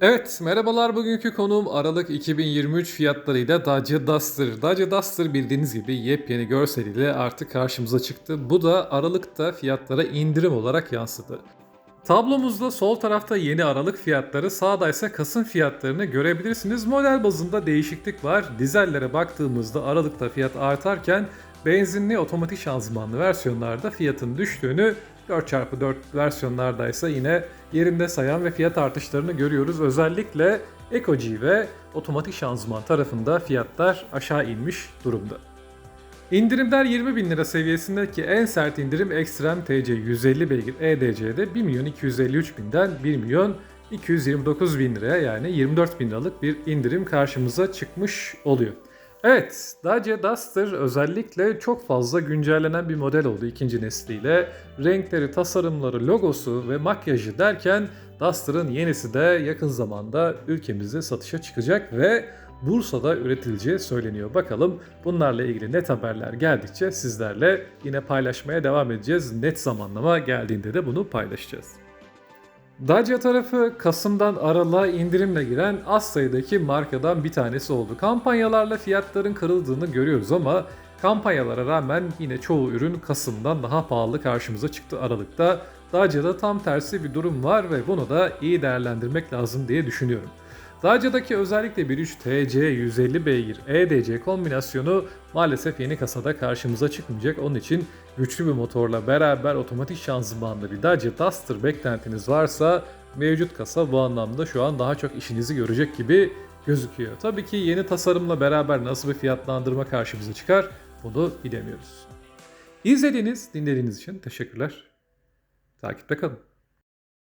Evet, merhabalar. Bugünkü konuğum Aralık 2023 fiyatlarıyla Dacia Duster. Dacia Duster bildiğiniz gibi yepyeni görseliyle artık karşımıza çıktı. Bu da Aralık'ta fiyatlara indirim olarak yansıdı. Tablomuzda sol tarafta yeni Aralık fiyatları, sağda ise Kasım fiyatlarını görebilirsiniz. Model bazında değişiklik var. Dizellere baktığımızda Aralık'ta fiyat artarken benzinli otomatik şanzımanlı versiyonlarda fiyatın düştüğünü 4x4 versiyonlarda ise yine yerinde sayan ve fiyat artışlarını görüyoruz. Özellikle Eco-G ve otomatik şanzıman tarafında fiyatlar aşağı inmiş durumda. İndirimler 20 bin lira seviyesindeki en sert indirim Extreme TC 150 beygir EDC'de 1 milyon 253 binden 1 milyon 229 bin liraya yani 24 bin liralık bir indirim karşımıza çıkmış oluyor. Evet, Dacia Duster özellikle çok fazla güncellenen bir model oldu ikinci nesliyle. Renkleri, tasarımları, logosu ve makyajı derken Duster'ın yenisi de yakın zamanda ülkemizde satışa çıkacak ve Bursa'da üretileceği söyleniyor. Bakalım bunlarla ilgili net haberler geldikçe sizlerle yine paylaşmaya devam edeceğiz. Net zamanlama geldiğinde de bunu paylaşacağız. Dacia tarafı Kasım'dan Aralık'a indirimle giren az sayıdaki markadan bir tanesi oldu. Kampanyalarla fiyatların kırıldığını görüyoruz ama kampanyalara rağmen yine çoğu ürün Kasım'dan daha pahalı karşımıza çıktı Aralık'ta. Dacia'da tam tersi bir durum var ve bunu da iyi değerlendirmek lazım diye düşünüyorum. Dacia'daki özellikle 1.3 TC 150 beygir EDC kombinasyonu maalesef yeni kasada karşımıza çıkmayacak. Onun için güçlü bir motorla beraber otomatik şanzımanlı bir Dacia Duster beklentiniz varsa mevcut kasa bu anlamda şu an daha çok işinizi görecek gibi gözüküyor. Tabii ki yeni tasarımla beraber nasıl bir fiyatlandırma karşımıza çıkar bunu bilemiyoruz. İzlediğiniz, dinlediğiniz için teşekkürler. Takipte kalın.